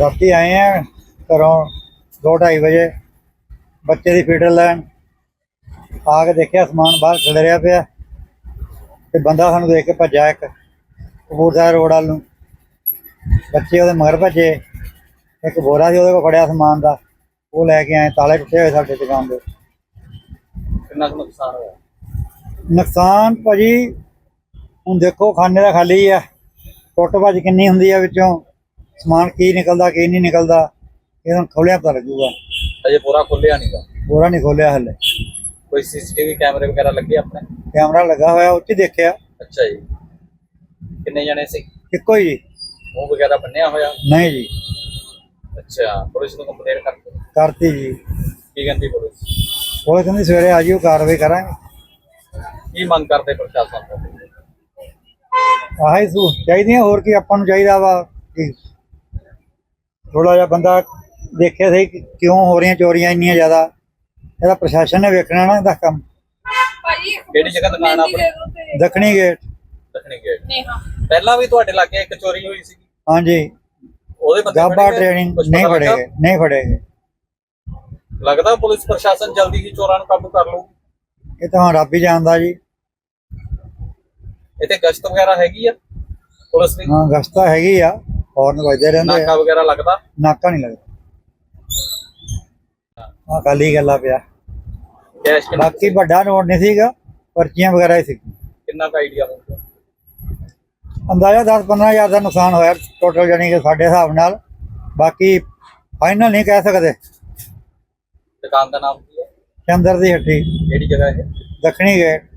ਰਾਤੀ ਆਏ ਆ ਘਰੋਂ 2:30 ਵਜੇ ਬੱਚੇ ਦੀ ਫੀਡਰ ਲੈਣ। ਆ ਕੇ ਦੇਖਿਆ ਸਮਾਨ ਬਾਹਰ ਖਿਲਰਿਆ ਪਿਆ। ਤੇ ਬੰਦਾ ਸਾਨੂੰ ਦੇਖ ਕੇ ਭੱਜਾ ਇੱਕ ਕਪੂਰਥਲਾ ਰੋਡ ਵੱਲ ਨੂੰ। ਬੱਚੇ ਉਹਦੇ ਮਗਰ ਭੱਜੇ। ਇੱਕ ਬੋਰਾ ਸੀ ਉਹਦੇ ਕੋਲ ਫੜਿਆ ਸਮਾਨ ਦਾ। ਉਹ ਲੈ ਕੇ ਆਏ ਤਾਲੇ ਟੁੱਟੇ ਹੋਏ ਸਾਡੇ ਦੁਕਾਨ ਦੇ। ਕਿੰਨਾ ਨੁਕਸਾਨ ਹੋਇਆ? ਨੁਕਸਾਨ ਭਾਜੀ ਹੁਣ ਦੇਖੋ ਖਾਨੇ ਦਾ ਖਾਲੀ ਆ। ਟੁੱਟ ਭੱਜ ਕਿੰਨੀ ਹੁੰਦੀ ਆ ਵਿੱਚੋਂ। ਸਮਾਨ ਕੀ ਨਿਕਲਦਾ ਕੀ ਨਹੀਂ ਨਿਕਲਦਾ ਇਹ ਹੁਣ ਖੋਲਿਆ ਪਤਾ ਲੱਗੂਗਾ। ਅਜੇ ਪੂਰਾ ਖੁੱਲਿਆ ਨਹੀਂਗਾ ਬੋਰਾ ਨਹੀਂ ਖੋਲਿਆ ਹਲੇ। ਕੋਈ ਸੀਸੀਟੀਵੀ ਕੈਮਰੇ ਵਗੈਰਾ ਲੱਗੇ ਆਪਣੇ? ਕੈਮਰਾ ਲੱਗਾ ਹੋਇਆ ਉੱਚ ਦੇਖਿਆ। ਅੱਛਾ ਜੀ। ਕਿੰਨੇ ਜਣੇ ਸੀ? ਇੱਕੋ ਹੀ। ਜੀ ਮੂੰਹ ਵਗੈਰਾ ਬੰਨਿਆ ਹੋਇਆ? ਨਹੀਂ ਜੀ। ਅੱਛਾ ਪੁਲਿਸ ਨੂੰ ਕੰਪਲੇਂਟ ਕਰਤੀ? ਕਰਤੀ ਜੀ। ਕੀ ਕਹਿੰਦੀ ਪੁਲਿਸ? ਉਹ ਕਹਿੰਦੀ ਸਵੇਰੇ ਆ ਜਿਓ ਕਾਰਵਾਈ ਕਰਾਂਗੇ। ਕੀ ਮੰਗ ਕਰਦੇ ਪ੍ਰਸ਼ਾਸਨ ਤੋਂ? ਆਹੀ ਸੂ ਚਾਹੀਦੀਆਂ ਹੋਰ ਕੀ ਆਪਾਂ ਨੂੰ ਚਾਹੀਦਾ ਵਾ ਕਿ ਥੋੜਾ ਜਿਹਾ ਬੰਦਾ ਦੇਖਿਆ ਕਿ ਕਿਉਂ ਹੋ ਰਹੀਆਂ ਚੋਰੀਆਂ ਇੰਨੀਆਂ ਜ਼ਿਆਦਾ। ਇਹਦਾ ਪ੍ਰਸ਼ਾਸਨ ਨੇ ਵੇਖਣਾ ਨਾ ਇਹਦਾ ਕੰਮ। ਭਾਜੀ ਕਿਹੜੀ ਜਗ੍ਹਾ ਦੁਕਾਨ ਆ ਆਪਣੀ? ਦੱਖਣੀ ਗੇਟ। ਦੱਖਣੀ ਗੇਟ। ਨੇਹਾ ਪਹਿਲਾਂ ਵੀ ਤੁਹਾਡੇ ਲਾਗੇ ਇੱਕ ਚੋਰੀ ਹੋਈ ਸੀ ਹਾਂਜੀ। ਉਹਦੇ ਬੰਦੇ ਗਾਬਾ ਫੜੇ ਗਏ? ਟ੍ਰੇਨਿੰਗ ਕੁਛ ਨਹੀਂ ਪਤਾ ਲੱਗਾ? ਨਹੀਂ ਫੜੇ ਗਏ। ਲੱਗਦਾ ਪੁਲਿਸ ਪ੍ਰਸ਼ਾਸਨ ਜਲਦੀ ਹੀ ਚੋਰਾਂ ਨੂੰ ਕਾਬੂ ਕਰ ਲਊ। ਇਹ ਤਾਂ ਹੁਣ ਰੱਬ ਹੀ ਜਾਣਦਾ ਜੀ। ਇੱਥੇ ਗਸ਼ਤ ਵਗੈਰਾ ਹੈਗੀ ਆ? ਪੁਲਿਸ ਦੀ? ਹਾਂ ਗਸਤਾ ਹੈਗੀ ਆ। ਹੌਰਨ ਵੱਜਦੇ ਰਹਿੰਦੇ ਨਾਕਾ ਵਗੈਰਾ ਲੱਗਦਾ? ਨਾਕਾ ਨਹੀਂ ਲੱਗਦਾ। ਆ ਖਾਲੀ ਗੱਲਾਂ ਪਿਆ। ਕੈਸ਼ ਕਿੰਨਾ ਬਾਕੀ ਵੱਡਾ ਨੋਟ ਨਹੀਂ ਸੀਗਾ ਪਰਚੀਆਂ ਵਗੈਰਾ ਹੀ ਸੀ ਕਿੰਨਾ ਕੁ ਆਈਡੀਆ ਹੋਊਗਾ ਅੰਦਾਜ਼ਾ 10-15 ਹਜ਼ਾਰ ਦਾ ਨੁਕਸਾਨ ਹੋਇਆ ਟੋਟਲ ਜਾਨੀ ਕਿ ਸਾਡੇ ਹਿਸਾਬ ਨਾਲ। ਬਾਕੀ ਫਾਈਨਲ ਨਹੀਂ ਕਹਿ ਸਕਦੇ। ਦੁਕਾਨ ਦਾ ਨਾਮ ਕੀ ਹੈ? ਚੰਦਰ ਦੀ ਹੱਟੀ। ਕਿਹੜੀ ਜਗ੍ਹਾ ਹੈ ਦੱਖਣੀ ਗੇਟ।